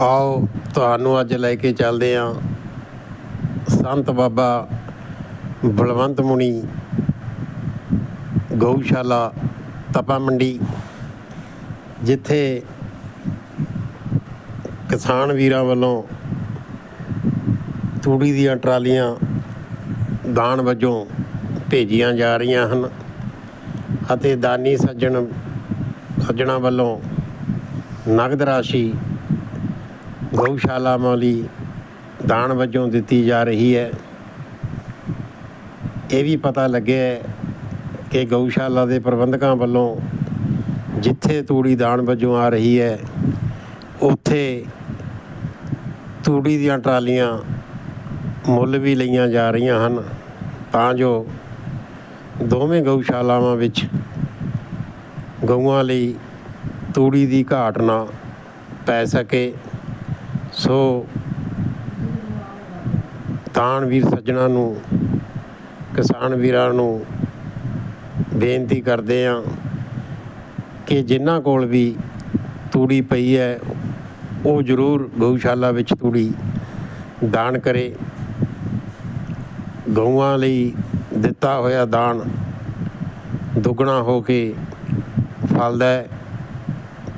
ਆਓ, ਤੁਹਾਨੂੰ ਅੱਜ ਲੈ ਕੇ ਚੱਲਦੇ ਹਾਂ ਸੰਤ ਬਾਬਾ ਬਲਵੰਤ ਮੁਨੀ ਗਊਸ਼ਾਲਾ ਤਪਾ ਮੰਡੀ, ਜਿੱਥੇ ਕਿਸਾਨ ਵੀਰਾਂ ਵੱਲੋਂ ਤੂੜੀ ਦੀਆਂ ਟਰਾਲੀਆਂ ਦਾਨ ਵਜੋਂ ਭੇਜੀਆਂ ਜਾ ਰਹੀਆਂ ਹਨ ਅਤੇ ਦਾਨੀ ਸੱਜਣ ਸੱਜਣਾ ਵੱਲੋਂ ਨਗਦ ਰਾਸ਼ੀ ਗਊਸ਼ਾਲਾਵਾਂ ਲਈ ਦਾਨ ਵਜੋਂ ਦਿੱਤੀ ਜਾ ਰਹੀ ਹੈ। ਇਹ ਵੀ ਪਤਾ ਲੱਗਿਆ ਕਿ ਗਊਸ਼ਾਲਾ ਦੇ ਪ੍ਰਬੰਧਕਾਂ ਵੱਲੋਂ ਜਿੱਥੇ ਤੂੜੀ ਦਾਨ ਵਜੋਂ ਆ ਰਹੀ ਹੈ, ਉੱਥੇ ਤੂੜੀ ਦੀਆਂ ਟਰਾਲੀਆਂ ਮੁੱਲ ਵੀ ਲਈਆਂ ਜਾ ਰਹੀਆਂ ਹਨ। ਤਾਂ ਜੋ ਦੋਵੇਂ ਗਊਸ਼ਾਲਾਵਾਂ ਵਿੱਚ ਗਊਆਂ ਲਈ ਤੂੜੀ ਦੀ ਘਾਟ ਨਾ ਪੈ ਸਕੇ। ਸੋ ਦਾਨ ਵੀਰ ਸੱਜਣਾ ਨੂੰ, ਕਿਸਾਨ ਵੀਰਾਂ ਨੂੰ ਬੇਨਤੀ ਕਰਦੇ ਹਾਂ ਕਿ ਜਿਨ੍ਹਾਂ ਕੋਲ ਵੀ ਤੂੜੀ ਪਈ ਹੈ, ਉਹ ਜ਼ਰੂਰ ਗਊਸ਼ਾਲਾ ਵਿੱਚ ਤੂੜੀ ਦਾਨ ਕਰੇ। ਗਊਆਂ ਲਈ ਦਿੱਤਾ ਹੋਇਆ ਦਾਨ ਦੁੱਗਣਾ ਹੋ ਕੇ ਫਲਦਾ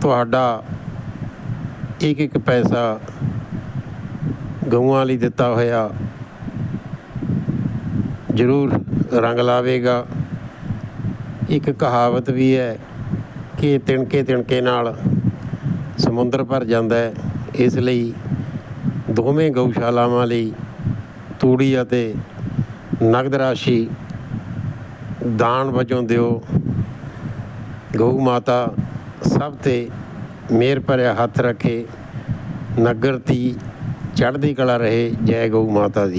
ਤੁਹਾਡਾ ਇੱਕ ਇੱਕ ਪੈਸਾ ਗਊਆਂ ਲਈ ਦਿੱਤਾ ਹੋਇਆ ਜ਼ਰੂਰ ਰੰਗ ਲਾਵੇਗਾ। ਇੱਕ ਕਹਾਵਤ ਵੀ ਹੈ ਕਿ ਤਿਣਕੇ ਤਿਣਕੇ ਨਾਲ ਸਮੁੰਦਰ ਭਰ ਜਾਂਦਾ ਹੈ। ਇਸ ਲਈ ਦੋਵੇਂ ਗਊਸ਼ਾਲਾਵਾਂ ਲਈ ਤੂੜੀ ਅਤੇ ਨਗਦ ਰਾਸ਼ੀ ਦਾਨ ਵਜੋਂ ਦਿਓ। ਗਊ ਮਾਤਾ ਸਭ ਤੇ ਮੇਰ ਭਰਿਆ ਹੱਥ ਰੱਖੇ ਨਗਰ ਤੀ ਚੜ੍ਹਦੀ ਕਲਾ ਰਹੇ ਜੈ ਗਊ ਮਾਤਾ ਦੀ।